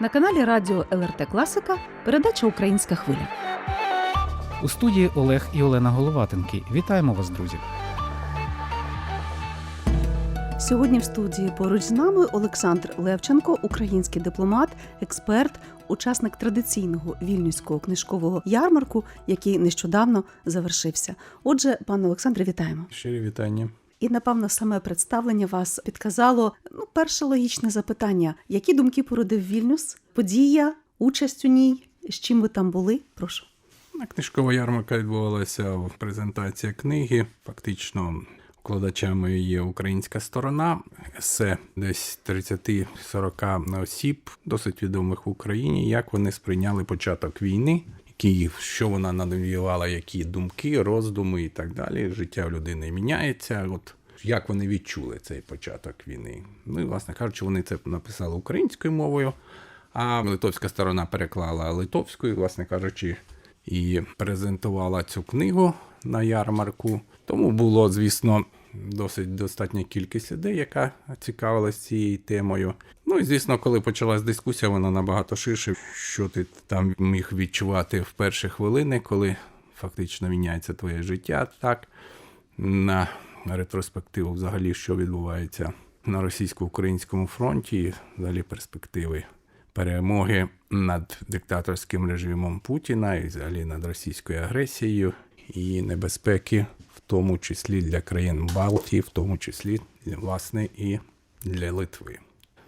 На каналі Радіо ЛРТ Класика передача Українська хвиля. У студії Олег і Олена Головатенки. Вітаємо вас, друзі! Сьогодні в студії поруч з нами Олександр Левченко, український дипломат, експерт, учасник традиційного вільнюського книжкового ярмарку, який нещодавно завершився. Отже, пане Олександре, вітаємо. Щирі вітання. І напевно саме представлення вас підказало. Ну, перше логічне запитання: які думки породив Вільнюс? Подія, участь у ній? З чим ви там були? Прошу. Книжкова ярмарка відбувалася презентація книги. Фактично вкладачами є українська сторона. Есе десь 30-40 осіб, досить відомих в Україні, як вони сприйняли початок війни. Які, що вона навіювала, які думки, роздуми і так далі. Життя людини міняється. От як вони відчули цей початок війни? Ну і, власне кажучи, вони це написали українською мовою, а литовська сторона переклала литовською, власне кажучи, і презентувала цю книгу на ярмарку. Тому було, звісно, досить достатня кількість людей, яка цікавилась цією темою. Ну і звісно, коли почалась дискусія, вона набагато ширше, що ти там міг відчувати в перші хвилини, коли фактично міняється твоє життя, так на ретроспективу, взагалі, що відбувається на російсько-українському фронті, і взагалі перспективи перемоги над диктаторським режимом Путіна і взагалі над російською агресією і небезпеки, тому числі для країн Балтії, в тому числі власне і для Литви.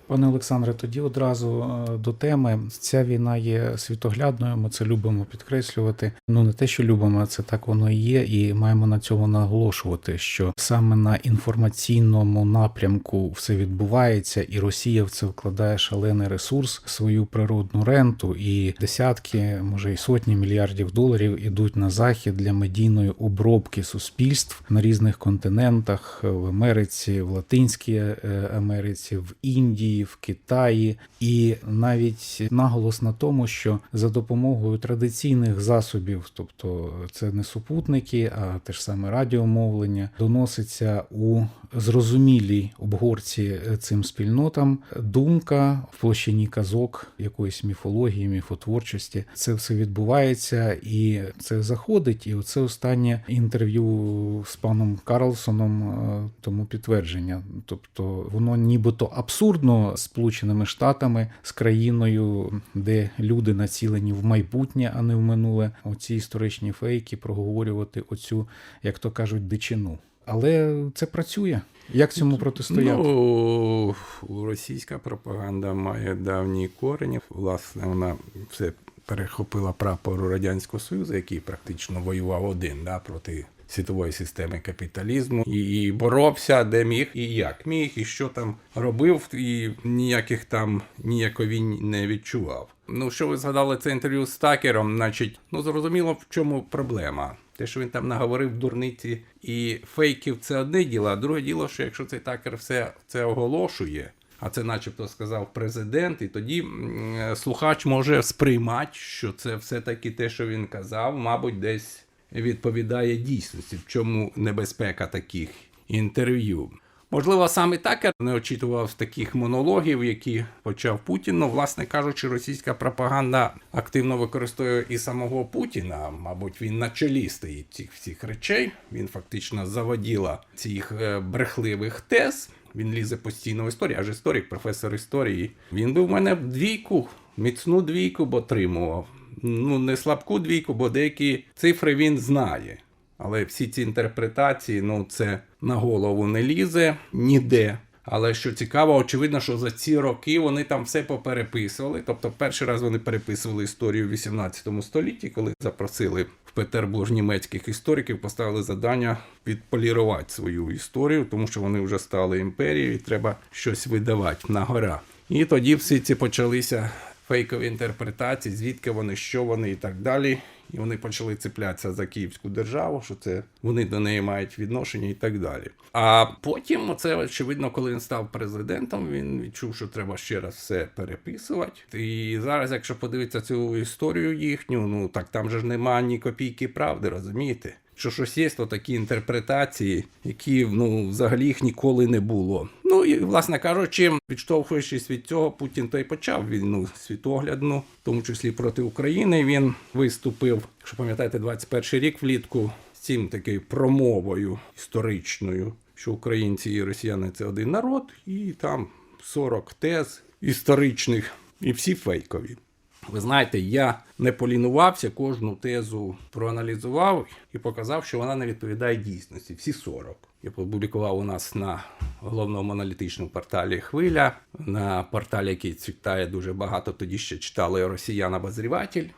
Пане Олександре, тоді одразу е, до теми. Ця війна є світоглядною. Ми це любимо підкреслювати. Ну не те, що любимо, а це так воно і є, і маємо на цьому наголошувати, що саме на інформаційному напрямку все відбувається, і Росія в це вкладає шалений ресурс, свою природну ренту, і десятки, може і сотні мільярдів доларів ідуть на захід для медійної обробки суспільств на різних континентах в Америці, в Латинській е, Америці, в Індії в Китаї, і навіть наголос на тому, що за допомогою традиційних засобів, тобто це не супутники, а те ж саме радіомовлення, доноситься у зрозумілій обгорці цим спільнотам думка в площині казок, якоїсь міфології, міфотворчості. Це все відбувається і це заходить. І оце останнє інтерв'ю з паном Карлсоном е, тому підтвердження. Тобто воно нібито абсурдно Сполученими Штатами з країною, де люди націлені в майбутнє, а не в минуле. Оці історичні фейки проговорювати оцю, як то кажуть, дичину. Але це працює. Як цьому протистояти? Ну, російська пропаганда має давні корені. Власне, вона все перехопила прапор Радянського Союзу, який практично воював один да, проти світової системи капіталізму і боровся, де міг, і як міг, і що там робив, і ніяких там ніяковінь не відчував. Ну, що ви згадали це інтерв'ю з Такером, значить, ну зрозуміло, в чому проблема. Те, що він там наговорив дурниці і фейків, це одне діло, а друге діло, що якщо цей такер все це оголошує, а це, начебто, сказав президент, і тоді слухач може сприймати, що це все-таки те, що він казав, мабуть, десь відповідає дійсності, в чому небезпека таких інтерв'ю. Можливо, саме Такер не очікував таких монологів, які почав Путін. Ну, власне кажучи, російська пропаганда активно використовує і самого Путіна. Мабуть, він на чолі стоїть цих всіх речей. Він фактично заводіла цих е, брехливих тез. Він лізе постійно в історію, аж історик, професор історії. Він би в мене двійку, міцну двійку б отримував. Ну, не слабку двійку, бо деякі цифри він знає. Але всі ці інтерпретації, ну це на голову не лізе ніде. Але що цікаво, очевидно, що за ці роки вони там все попереписували. Тобто, перший раз вони переписували історію в 18 столітті, коли запросили в Петербург німецьких істориків, поставили завдання відполірувати свою історію, тому що вони вже стали імперією, і треба щось видавати на гора. І тоді всі ці почалися фейкові інтерпретації, звідки вони, що вони і так далі. І вони почали цеплятися за Київську державу, що це вони до неї мають відношення і так далі. А потім, це очевидно, коли він став президентом, він відчув, що треба ще раз все переписувати. І зараз, якщо подивитися цю історію їхню, ну так там же ж немає ні копійки правди, розумієте? Що щось є то такі інтерпретації, які ну взагалі їх ніколи не було. Ну і власне кажучи, відштовхуючись від цього, Путін то й почав війну світоглядну, в тому числі проти України. Він виступив, якщо пам'ятаєте, 21 рік влітку з цим такою промовою історичною, що українці і росіяни це один народ, і там 40 тез історичних, і всі фейкові. Ви знаєте, я не полінувався, кожну тезу проаналізував і показав, що вона не відповідає дійсності. Всі 40. Я опублікував у нас на головному аналітичному порталі Хвиля, на порталі, який читає дуже багато. Тоді ще читали росіян обозріватель.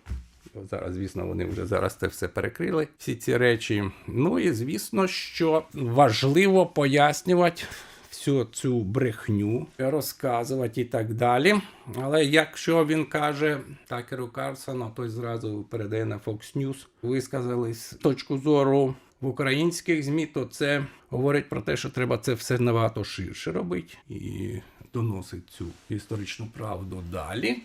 Зараз, звісно, вони вже зараз це все перекрили, всі ці речі. Ну і звісно, що важливо пояснювати всю цю брехню, розказувати і так далі. Але якщо він каже Такеру Карсону, той зразу передає на Fox News, висказались точку зору в українських ЗМІ, то це говорить про те, що треба це все набагато ширше робити і доносить цю історичну правду далі.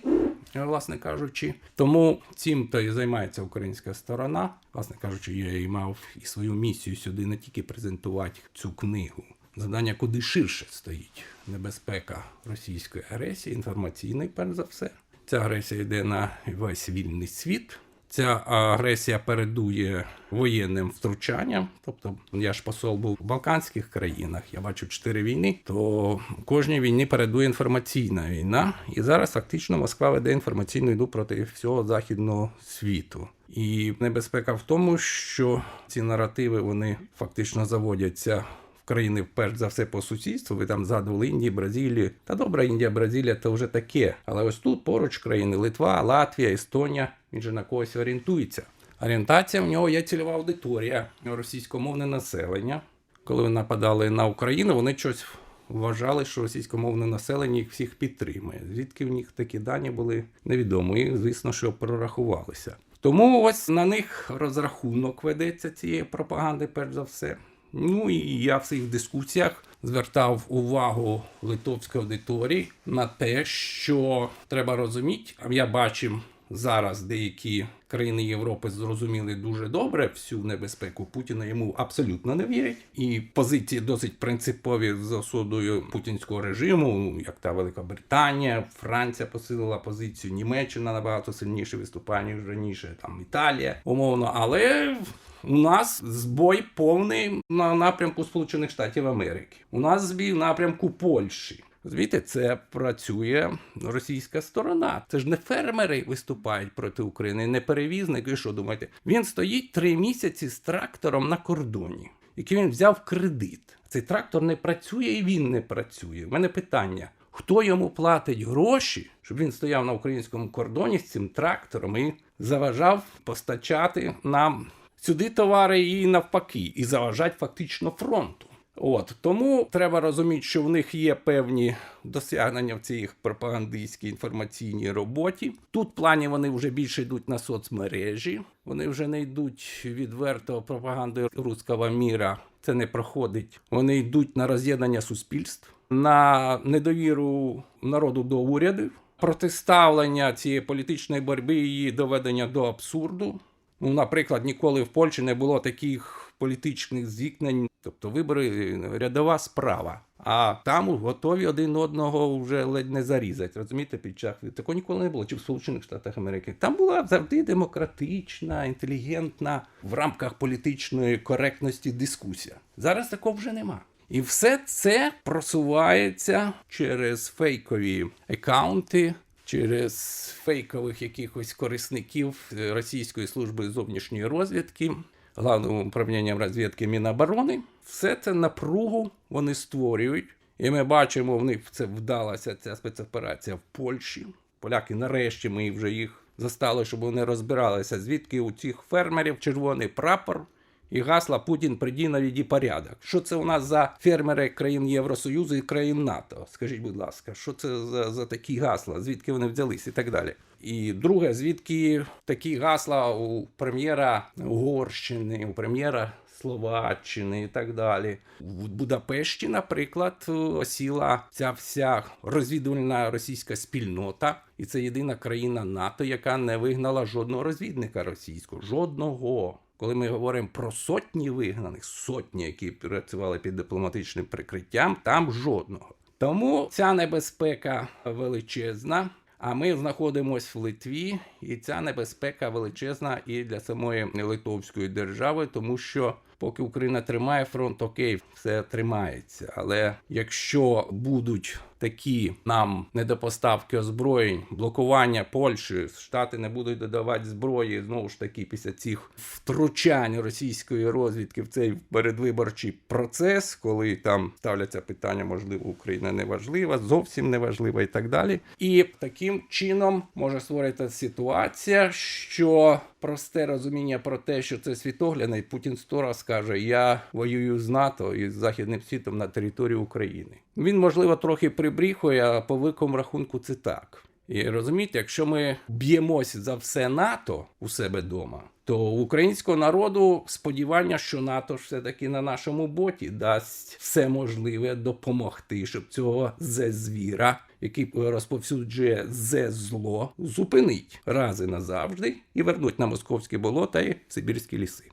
Власне кажучи, тому цим то і займається українська сторона. Власне кажучи, я і мав і свою місію сюди не тільки презентувати цю книгу. Завдання куди ширше стоїть небезпека російської агресії, інформаційної, перш за все. Ця агресія йде на весь вільний світ. Ця агресія передує воєнним втручанням. Тобто, я ж посол був в Балканських країнах, я бачу чотири війни. То кожній війні передує інформаційна війна, і зараз фактично Москва веде інформаційну війну проти всього західного світу. І небезпека в тому, що ці наративи вони фактично заводяться країни, перш за все, по сусідству. Ви там згадували Індії, Бразилію. Та добра Індія, Бразилія це вже таке. Але ось тут поруч країни Литва, Латвія, Естонія. Він же на когось орієнтується. Орієнтація в нього є цільова аудиторія, російськомовне населення. Коли вони нападали на Україну, вони щось вважали, що російськомовне населення їх всіх підтримує. Звідки в них такі дані були невідомо. І, звісно, що прорахувалися. Тому ось на них розрахунок ведеться цієї пропаганди, перш за все. Ну і я в цих дискусіях звертав увагу литовської аудиторії на те, що треба розуміти, а я бачив зараз деякі країни Європи зрозуміли дуже добре всю небезпеку Путіна. Йому абсолютно не вірять. І позиції досить принципові з осудою путінського режиму, як та Велика Британія, Франція посилила позицію, Німеччина набагато сильніше виступає, ніж раніше, там Італія, умовно, але. У нас збой повний на напрямку Сполучених Штатів Америки. У нас збій в напрямку Польщі. Розумієте, це працює російська сторона. Це ж не фермери виступають проти України, не перевізники. Що думаєте? Він стоїть три місяці з трактором на кордоні, який він взяв кредит. Цей трактор не працює і він не працює. У мене питання: хто йому платить гроші, щоб він стояв на українському кордоні з цим трактором і заважав постачати нам сюди товари і навпаки, і заважать фактично фронту. От тому треба розуміти, що в них є певні досягнення в цій пропагандистській інформаційній роботі. Тут в плані вони вже більше йдуть на соцмережі, вони вже не йдуть відверто пропаганди руського міра. Це не проходить. Вони йдуть на роз'єднання суспільств, на недовіру народу до урядів, протиставлення цієї політичної боротьби, її доведення до абсурду. Ну, наприклад, ніколи в Польщі не було таких політичних зіткнень, тобто вибори рядова справа. А там готові один одного вже ледь не зарізати. Розумієте, під час такого ніколи не було. Чи в Сполучених Штатах Америки там була завжди демократична, інтелігентна в рамках політичної коректності дискусія. Зараз такого вже нема. І все це просувається через фейкові аккаунти, через фейкових якихось корисників Російської служби зовнішньої розвідки, головним управлінням розвідки Міноборони. Все це напругу вони створюють. І ми бачимо, в них це вдалася ця спецоперація в Польщі. Поляки нарешті ми вже їх застали, щоб вони розбиралися, звідки у цих фермерів червоний прапор і гасла Путін приді навіді порядок. Що це у нас за фермери країн Євросоюзу і країн НАТО? Скажіть, будь ласка, що це за, за такі гасла? Звідки вони взялись і так далі? І друге, звідки такі гасла у прем'єра Угорщини, у прем'єра Словаччини і так далі. В Будапешті, наприклад, осіла ця вся розвідувальна російська спільнота, і це єдина країна НАТО, яка не вигнала жодного розвідника російського. Жодного. Коли ми говоримо про сотні вигнаних, сотні, які працювали під дипломатичним прикриттям, там жодного. Тому ця небезпека величезна. А ми знаходимося в Литві, і ця небезпека величезна і для самої Литовської держави, тому що поки Україна тримає фронт, окей, все тримається. Але якщо будуть такі нам недопоставки озброєнь, блокування Польщі, Штати не будуть додавати зброї знову ж таки після цих втручань російської розвідки в цей передвиборчий процес, коли там ставляться питання, можливо, Україна не важлива, зовсім не важлива і так далі. І таким чином може створитися ситуація, що просте розуміння про те, що це світоглядний, Путін сто раз скаже: Я воюю з НАТО і з Західним світом на території України. Він, можливо, трохи прибріхує, а по великому рахунку це так. І розумієте, якщо ми б'ємось за все НАТО у себе вдома, то у українського народу сподівання, що НАТО ж все-таки на нашому боті дасть все можливе допомогти, щоб цього зе звіра, який розповсюджує зе зло, зупинить раз назавжди і вернуть на московські болота і сибірські ліси.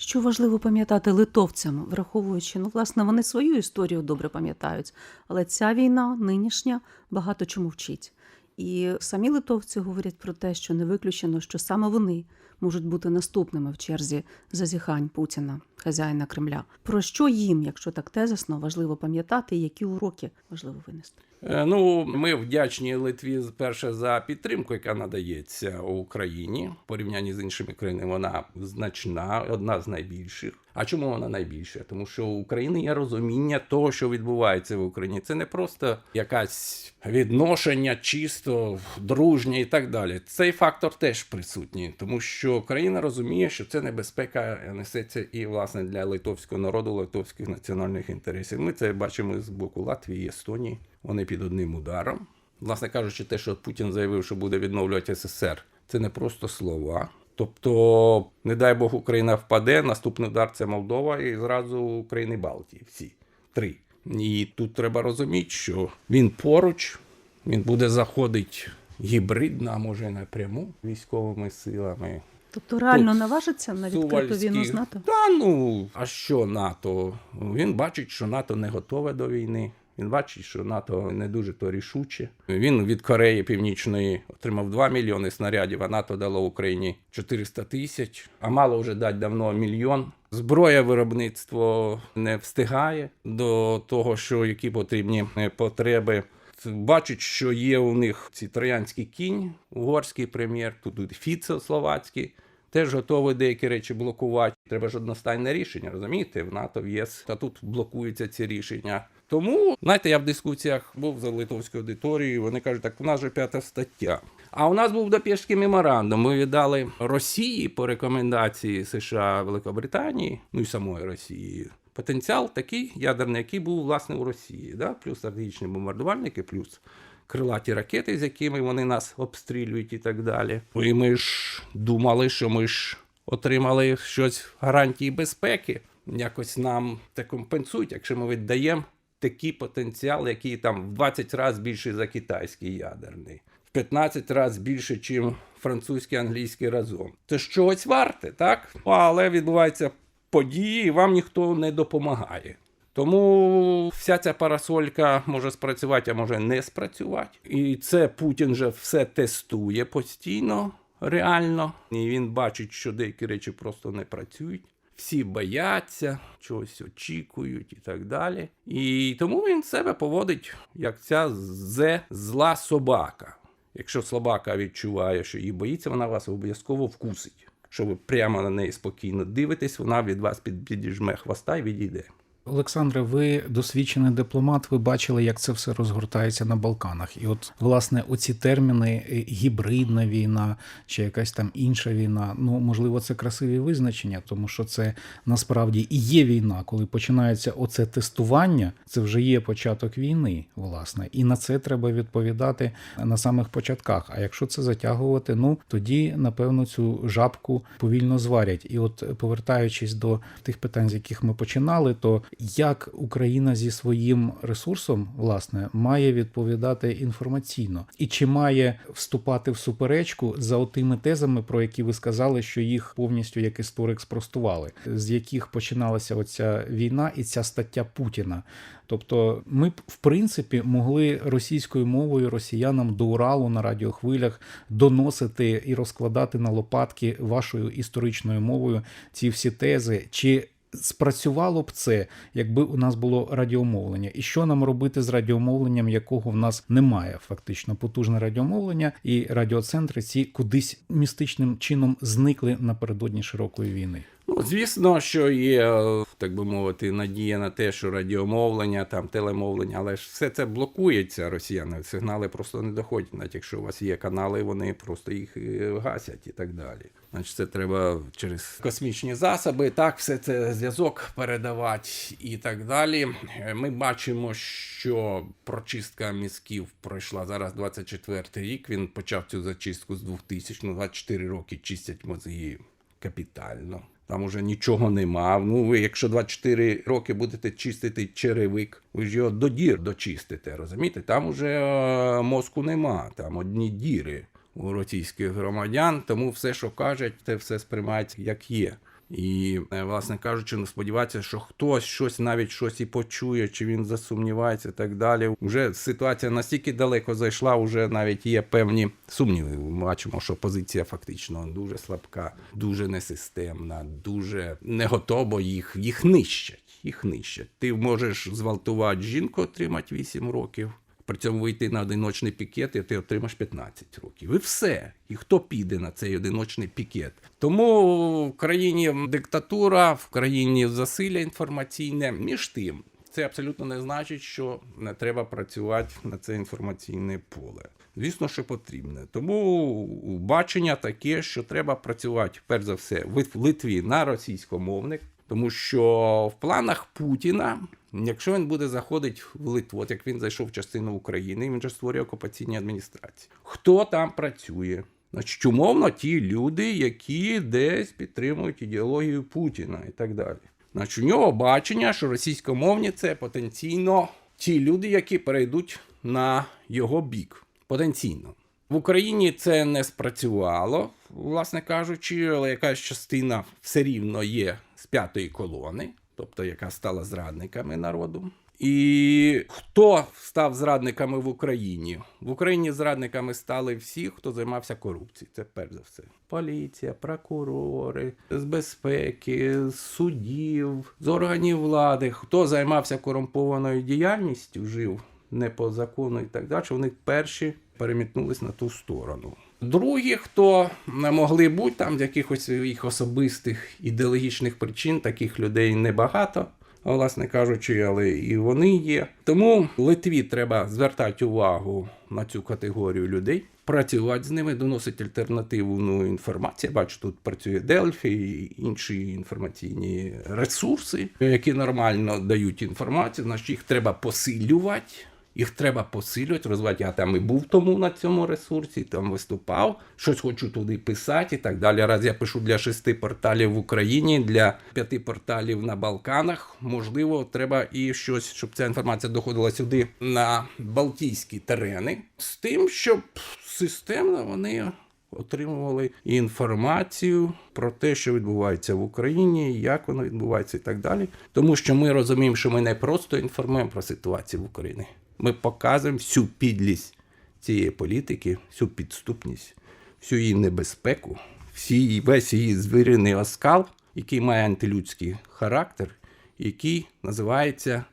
Що важливо пам'ятати литовцям, враховуючи, ну, власне, вони свою історію добре пам'ятають, але ця війна нинішня багато чому вчить. І самі литовці говорять про те, що не виключено, що саме вони можуть бути наступними в черзі зазіхань Путіна, хазяїна Кремля. Про що їм, якщо так тезисно, важливо пам'ятати, і які уроки важливо винести? Е, Ну, ми вдячні Литві перше за підтримку, яка надається Україні. В порівнянні з іншими країнами вона значна, одна з найбільших. А чому вона найбільша? Тому що у України є розуміння того, що відбувається в Україні. Це не просто якась відношення чисто дружнє і так далі. Цей фактор теж присутній, тому що країна розуміє, що це небезпека несеться і власне для литовського народу, литовських національних інтересів. Ми це бачимо з боку Латвії Естонії. Вони під одним ударом. Власне кажучи, те, що Путін заявив, що буде відновлювати СССР, це не просто слова. Тобто, не дай Бог, Україна впаде. Наступний удар це Молдова і зразу України Балтії. Всі три. І тут треба розуміти, що він поруч, він буде заходити гібридно, а може напряму військовими силами. Тобто реально Тут наважиться на відкриту війну з НАТО? Та ну, а що НАТО? Він бачить, що НАТО не готове до війни. Він бачить, що НАТО не дуже то рішуче. Він від Кореї Північної отримав 2 мільйони снарядів, а НАТО дало Україні 400 тисяч. А мало вже дати давно мільйон. Зброя виробництво не встигає до того, що які потрібні потреби. Бачить, що є у них ці троянський кінь, угорський прем'єр, тут Фіцо словацький. Теж готові деякі речі блокувати. Треба ж одностайне рішення, розумієте? В НАТО, в ЄС та тут блокуються ці рішення. Тому, знаєте, я в дискусіях був за литовською аудиторією. Вони кажуть, так у нас же п'ята стаття. А у нас був Будапештський меморандум. Ми віддали Росії по рекомендації США Великобританії, ну і самої Росії. Потенціал такий ядерний, який був власне у Росії, да? плюс стратегічні бомбардувальники, плюс крилаті ракети, з якими вони нас обстрілюють і так далі. І ми ж думали, що ми ж отримали щось гарантії безпеки. Якось нам це компенсують, якщо ми віддаємо такий потенціал, який там в 20 разів більший за китайський ядерний, в 15 разів більше, ніж французький, англійський разом. Це чогось варте, так? Але відбуваються події, і вам ніхто не допомагає. Тому вся ця парасолька може спрацювати, а може не спрацювати. І це Путін же все тестує постійно, реально. І він бачить, що деякі речі просто не працюють. Всі бояться, чогось очікують і так далі. І тому він себе поводить як ця зе зла собака. Якщо собака відчуває, що її боїться, вона вас обов'язково вкусить. Якщо ви прямо на неї спокійно дивитесь, вона від вас підіжме хвоста і відійде. Олександре, ви досвідчений дипломат, ви бачили, як це все розгортається на Балканах. І от, власне, оці терміни е, гібридна війна чи якась там інша війна, ну можливо, це красиві визначення, тому що це насправді і є війна, коли починається оце тестування, це вже є початок війни, власне, і на це треба відповідати на самих початках. А якщо це затягувати, ну тоді напевно цю жабку повільно зварять. І от повертаючись до тих питань, з яких ми починали, то як Україна зі своїм ресурсом власне має відповідати інформаційно, і чи має вступати в суперечку за отими тезами, про які ви сказали, що їх повністю як історик спростували, з яких починалася оця війна і ця стаття Путіна. Тобто, ми б в принципі могли російською мовою росіянам до Уралу на радіохвилях доносити і розкладати на лопатки вашою історичною мовою ці всі тези. Чи спрацювало б це, якби у нас було радіомовлення? І що нам робити з радіомовленням, якого в нас немає? Фактично потужне радіомовлення, і радіоцентри ці кудись містичним чином зникли напередодні широкої війни. Ну, звісно, що є, е, так би мовити, надія на те, що радіомовлення, там телемовлення, але ж все це блокується росіянами. Сигнали просто не доходять, навіть якщо у вас є канали, вони просто їх е, гасять і так далі. Значить, це треба через космічні засоби, так, все це зв'язок передавати і так далі. Е, Ми бачимо, що прочистка мізків пройшла зараз 24 рік. Він почав цю зачистку з 2000, ну 24 роки чистять мозги капітально. Там уже нічого нема. Ну, ви, якщо 24 роки будете чистити черевик, ви ж його до дір дочистите, розумієте? Там уже е, мозку нема, там одні діри у російських громадян, тому все, що кажуть, те все сприймають як є. І, е, власне кажучи, ну сподіватися, що хтось щось навіть щось і почує, чи він засумнівається і так далі. Вже ситуація настільки далеко зайшла, вже навіть є певні сумніви. Ми бачимо, що позиція фактично дуже слабка, дуже несистемна, дуже не готова їх, їх нищать. Їх нищать. Ти можеш зґвалтувати жінку, отримати 8 років. При цьому вийти на одиночний пікет, і ти отримаєш 15 років. І все. І хто піде на цей одиночний пікет? Тому в країні диктатура, в країні засилля інформаційне. Між тим, це абсолютно не значить, що не треба працювати на це інформаційне поле. Звісно, що потрібне. Тому бачення таке, що треба працювати перш за все в Литві на російськомовник, тому що в планах Путіна, якщо він буде заходити в Литву, от як він зайшов в частину України, він же створює окупаційні адміністрації. Хто там працює? Значить, умовно, ті люди, які десь підтримують ідеологію Путіна і так далі. Значить, у нього бачення, що російськомовні це потенційно ті люди, які перейдуть на його бік. Потенційно. В Україні це не спрацювало, власне кажучи, але якась частина все рівно є з п'ятої колони, тобто яка стала зрадниками народу. І хто став зрадниками в Україні? В Україні зрадниками стали всі, хто займався корупцією. Це перш за все. Поліція, прокурори, з безпеки, з судів, з органів влади. Хто займався корумпованою діяльністю, жив не по закону і так далі, вони перші перемітнулись на ту сторону. Другі, хто не могли бути там з якихось своїх особистих ідеологічних причин, таких людей небагато, власне кажучи, але і вони є. Тому Литві треба звертати увагу на цю категорію людей, працювати з ними, доносити альтернативну інформацію. Бачу, тут працює Дельфі і інші інформаційні ресурси, які нормально дають інформацію, значить їх треба посилювати. Їх треба посилювати, розвивати. Я там і був тому на цьому ресурсі, там виступав, щось хочу туди писати і так далі. Раз я пишу для шести порталів в Україні, для п'яти порталів на Балканах. Можливо, треба і щось, щоб ця інформація доходила сюди на Балтійські терени, з тим, щоб системно вони отримували інформацію про те, що відбувається в Україні, як воно відбувається і так далі. Тому що ми розуміємо, що ми не просто інформуємо про ситуацію в Україні. Ми показуємо всю підлість цієї політики, всю підступність, всю її небезпеку, всі, весь її звіриний оскал, який має антилюдський характер, який називається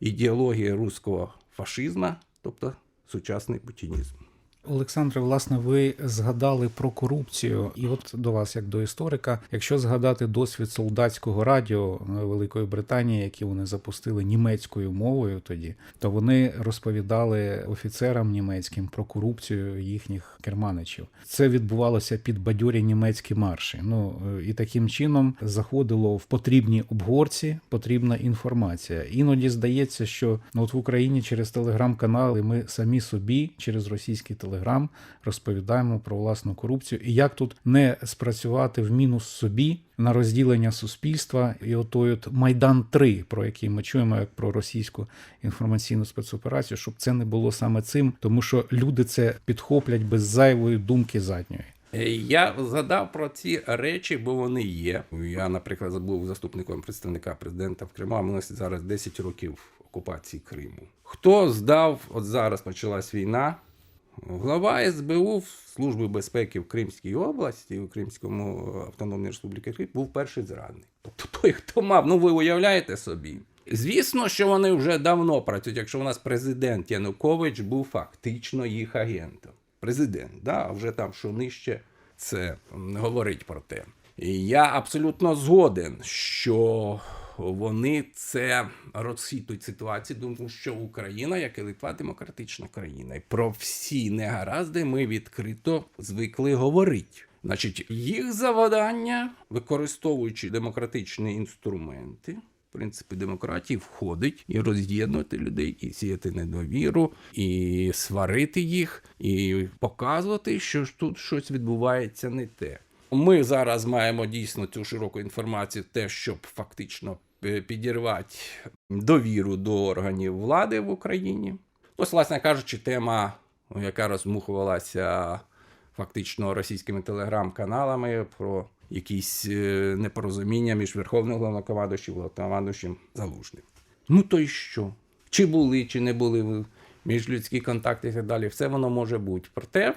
ідеологія руського фашизму, тобто сучасний путінізм. Олександре, власне, ви згадали про корупцію, і от до вас, як до історика, якщо згадати досвід солдатського радіо Великої Британії, які вони запустили німецькою мовою тоді, то вони розповідали офіцерам німецьким про корупцію їхніх керманичів. Це відбувалося під бадьорі німецькі марші. Ну і таким чином заходило в потрібні обгорці потрібна інформація. Іноді здається, що ну, от в Україні через телеграм-канали ми самі собі через російський телеграм Телеграм, розповідаємо про власну корупцію і як тут не спрацювати в мінус собі на розділення суспільства і отой от Майдан 3 про який ми чуємо як про російську інформаційну спецоперацію, щоб це не було саме цим, тому що люди це підхоплять без зайвої думки задньої. Я згадав про ці речі, бо вони є. Я, наприклад, був заступником представника президента в Криму. У зараз 10 років окупації Криму. Хто здав? От зараз почалась війна. Глава СБУ Служби безпеки в Кримській області, у Кримському автономній республіці Крим, був перший зрадник. Тобто той, хто мав, ну ви уявляєте собі. Звісно, що вони вже давно працюють, якщо у нас президент Янукович був фактично їх агентом. Президент, да, а вже там що нижче, це говорить про те. І я абсолютно згоден, що вони це розхитують ситуацію, тому що Україна, як і Литва, демократична країна. І про всі негаразди ми відкрито звикли говорити. Значить, їх завдання, використовуючи демократичні інструменти, в принципі, демократії входить і роз'єднувати людей, і сіяти недовіру, і сварити їх, і показувати, що тут щось відбувається не те. Ми зараз маємо дійсно цю широку інформацію, те, щоб фактично підірвати довіру до органів влади в Україні. Ось, власне кажучи, тема, яка розмухувалася фактично російськими телеграм-каналами про якісь е, непорозуміння між Верховним головнокомандуючим і головнокомандуючим Залужним. Ну то й що? Чи були, чи не були міжлюдські контакти і так далі, все воно може бути. Проте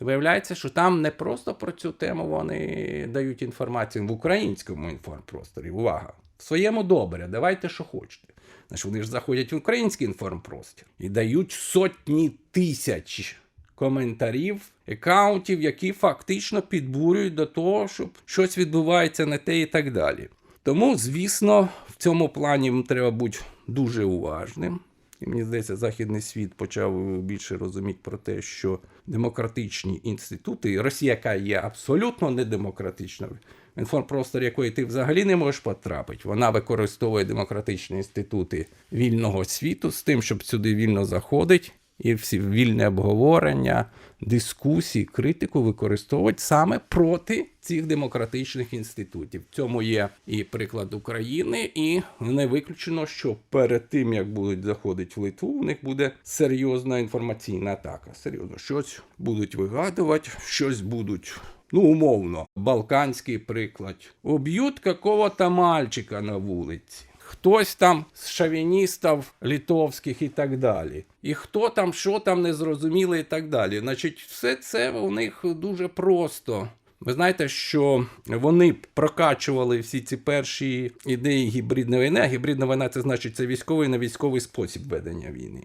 виявляється, що там не просто про цю тему вони дають інформацію в українському інформпросторі. Увага! В своєму добре, давайте що хочете. Значить, вони ж заходять в український інформпростір і дають сотні тисяч коментарів, акаунтів, які фактично підбурюють до того, щоб щось відбувається не те і так далі. Тому, звісно, в цьому плані треба бути дуже уважним. І мені здається, західний світ почав більше розуміти про те, що демократичні інститути, Росія, яка є абсолютно недемократичною, в інформпростор якої ти взагалі не можеш потрапити, вона використовує демократичні інститути вільного світу з тим, щоб сюди вільно заходить, і всі вільне обговорення, дискусії, критику використовують саме проти цих демократичних інститутів. В цьому є і приклад України, і не виключено, що перед тим як будуть заходити в Литву, у них буде серйозна інформаційна атака. Серйозно, щось будуть вигадувати, щось будуть. Ну, умовно, балканський приклад. Уб'ють какого-то мальчика на вулиці. Хтось там з шовіністів літовських і так далі. І хто там, що там не зрозуміли і так далі. Значить, все це у них дуже просто. Ви знаєте, що вони прокачували всі ці перші ідеї гібридної війни. А гібридна війна це значить це військовий на військовий спосіб ведення війни.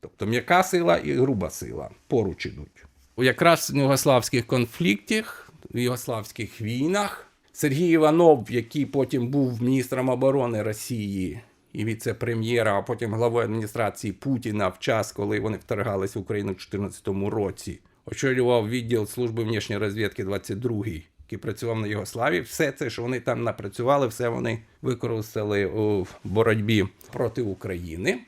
Тобто м'яка сила і груба сила поруч ідуть. Якраз в югославських конфліктах, в югославських війнах Сергій Іванов, який потім був міністром оборони Росії і віце-прем'єра, а потім главою адміністрації Путіна в час, коли вони вторгалися в Україну в 2014 році, очолював відділ служби внішньої розвідки 22-й, який працював на Югославії. Все це, що вони там напрацювали, все вони використали у боротьбі проти України.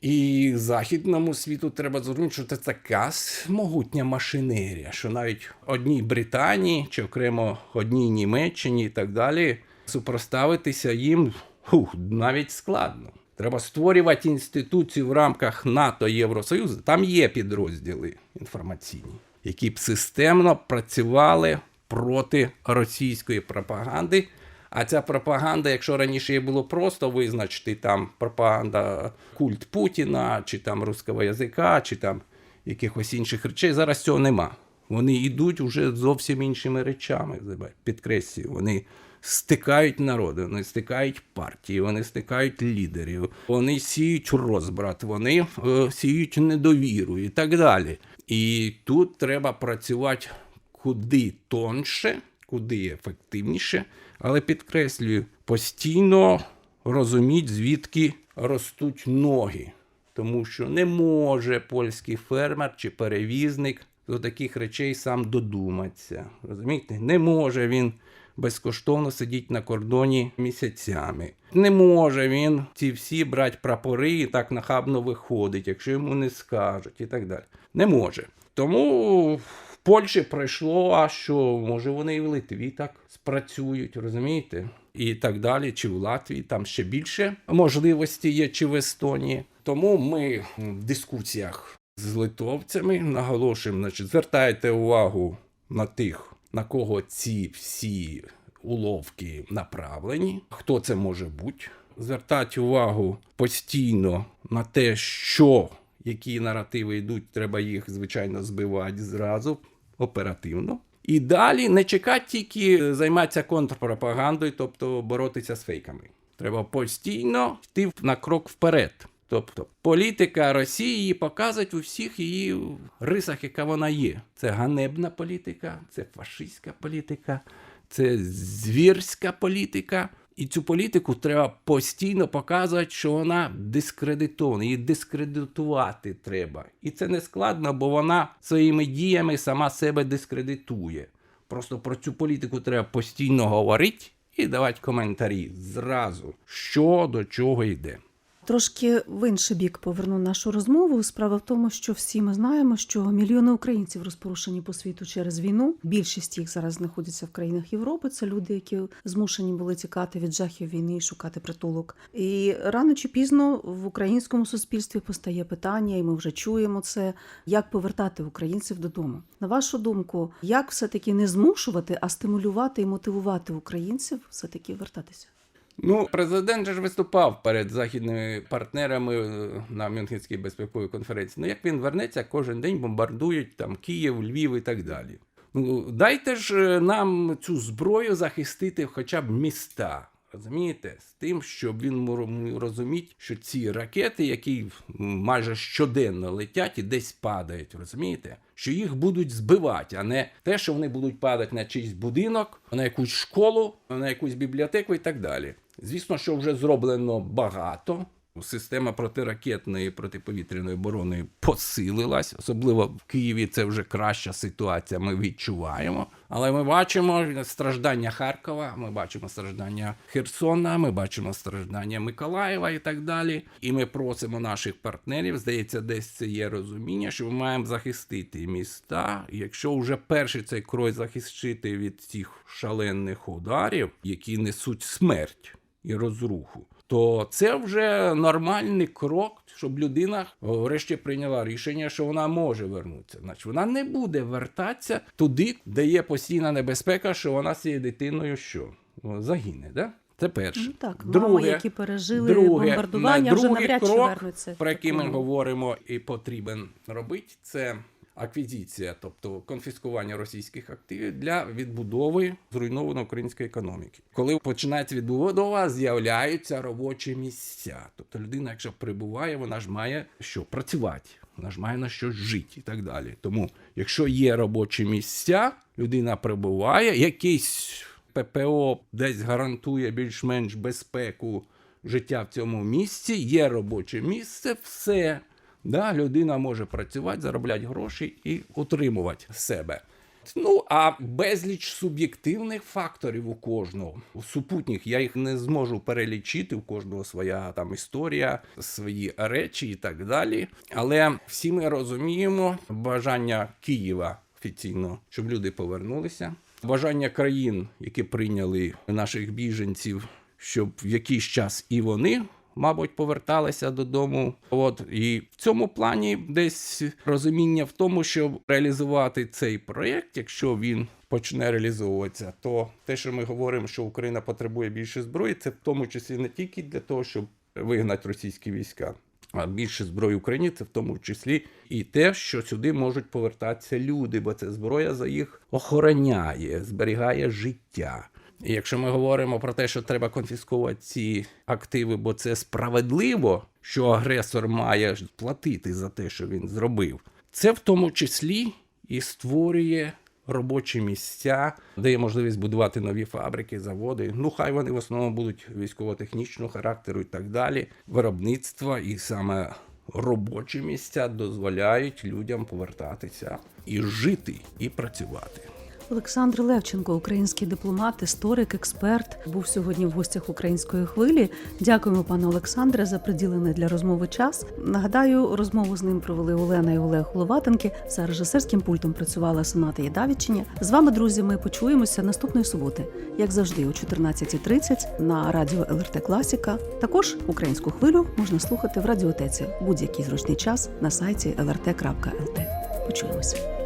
І західному світу треба зрозуміти, що це така могутня машинерія, що навіть одній Британії чи окремо одній Німеччині і так далі супроставитися їм фух, навіть складно. Треба створювати інституцію в рамках НАТО Євросоюзу. Там є підрозділи інформаційні, які б системно працювали проти російської пропаганди. А ця пропаганда, якщо раніше її було просто визначити там пропаганда культ Путіна, чи там русского язика, чи там якихось інших речей, зараз цього нема. Вони йдуть уже зовсім іншими речами. Підкреслюю, вони стикають народи, вони стикають партії, вони стикають лідерів, вони сіють розбрат, вони е, сіють недовіру і так далі. І тут треба працювати куди тонше, куди ефективніше, але підкреслюю, постійно розуміть, звідки ростуть ноги. Тому що не може польський фермер чи перевізник до таких речей сам додуматися. Розумієте? Не може він безкоштовно сидіти на кордоні місяцями. Не може він ці всі брати прапори і так нахабно виходить, якщо йому не скажуть і так далі. Не може. Тому Польщі пройшло, а що може вони і в Литві так спрацюють, розумієте? І так далі, чи в Латвії, там ще більше можливості є, чи в Естонії. Тому ми в дискусіях з литовцями наголошуємо, значить, звертайте увагу на тих, на кого ці всі уловки направлені, хто це може бути. Звертати увагу постійно на те, що які наративи йдуть, треба їх, звичайно, збивати зразу оперативно. І далі не чекати тільки займатися контрпропагандою, тобто боротися з фейками. Треба постійно йти на крок вперед. Тобто політика Росії показують у всіх її рисах, яка вона є. Це ганебна політика, це фашистська політика, це звірська політика. І цю політику треба постійно показувати, що вона дискредитована, її дискредитувати треба. І це не складно, бо вона своїми діями сама себе дискредитує. Просто про цю політику треба постійно говорити і давати коментарі зразу, що до чого йде. Трошки в інший бік поверну нашу розмову. Справа в тому, що всі ми знаємо, що мільйони українців розпорушені по світу через війну. Більшість їх зараз знаходяться в країнах Європи. Це люди, які змушені були тікати від жахів війни і шукати притулок. І рано чи пізно в українському суспільстві постає питання, і ми вже чуємо це: як повертати українців додому. На вашу думку, як все таки не змушувати, а стимулювати і мотивувати українців все таки вертатися? Ну, президент же ж виступав перед західними партнерами е, на Мюнхенській безпековій конференції. Ну, як він вернеться, кожен день бомбардують там Київ, Львів і так далі. Ну, дайте ж е, нам цю зброю захистити хоча б міста. Розумієте, з тим, щоб він розуміти, що ці ракети, які майже щоденно летять і десь падають, розумієте, що їх будуть збивати, а не те, що вони будуть падати на чийсь будинок, на якусь школу, на якусь бібліотеку і так далі. Звісно, що вже зроблено багато. Система протиракетної протиповітряної оборони посилилась, особливо в Києві це вже краща ситуація. Ми відчуваємо. Але ми бачимо страждання Харкова, ми бачимо страждання Херсона, ми бачимо страждання Миколаєва і так далі. І ми просимо наших партнерів. Здається, десь це є розуміння, що ми маємо захистити міста. Якщо вже перший цей крой захистити від цих шалених ударів, які несуть смерть і розруху то це вже нормальний крок, щоб людина врешті прийняла рішення, що вона може вернутися. Значить, вона не буде вертатися туди, де є постійна небезпека, що вона з цією дитиною що загине. Да? Це перше. Ну так, друге, мами, які пережили друге, бомбардування, вже навряд чи крок, вернуться. про який ми говоримо і потрібен робити, це аквізиція, тобто конфіскування російських активів для відбудови зруйнованої української економіки. Коли починається відбудова, з'являються робочі місця. Тобто людина, якщо прибуває, вона ж має що працювати. Вона ж має на щось жити і так далі. Тому, якщо є робочі місця, людина прибуває, якийсь ППО десь гарантує більш-менш безпеку життя в цьому місці, є робоче місце, все. Да, людина може працювати, заробляти гроші і утримувати себе. Ну, а безліч суб'єктивних факторів у кожного. У супутніх я їх не зможу перелічити, у кожного своя там історія, свої речі і так далі. Але всі ми розуміємо бажання Києва офіційно, щоб люди повернулися. Бажання країн, які прийняли наших біженців, щоб в якийсь час і вони мабуть, поверталися додому. От і в цьому плані десь розуміння в тому, щоб реалізувати цей проєкт, якщо він почне реалізовуватися, то те, що ми говоримо, що Україна потребує більше зброї, це в тому числі не тільки для того, щоб вигнати російські війська. А більше зброї Україні це в тому числі і те, що сюди можуть повертатися люди, бо це зброя за їх охороняє, зберігає життя. І якщо ми говоримо про те, що треба конфісковувати ці активи, бо це справедливо, що агресор має платити за те, що він зробив, це в тому числі і створює робочі місця, дає можливість будувати нові фабрики, заводи. Ну, хай вони в основному будуть військово-технічного характеру і так далі. Виробництва і саме робочі місця дозволяють людям повертатися і жити, і працювати. Олександр Левченко, український дипломат, історик, експерт, був сьогодні в гостях української хвилі. Дякуємо, пане Олександре, за приділений для розмови час. Нагадаю, розмову з ним провели Олена і Олег Головатенки. За режисерським пультом працювала Соната Єдавічиня. З вами, друзі, ми почуємося наступної суботи, як завжди, о 14.30 на радіо ЛРТ Класіка. Також українську хвилю можна слухати в радіотеці будь-який зручний час на сайті lrt.lt. Почуємося.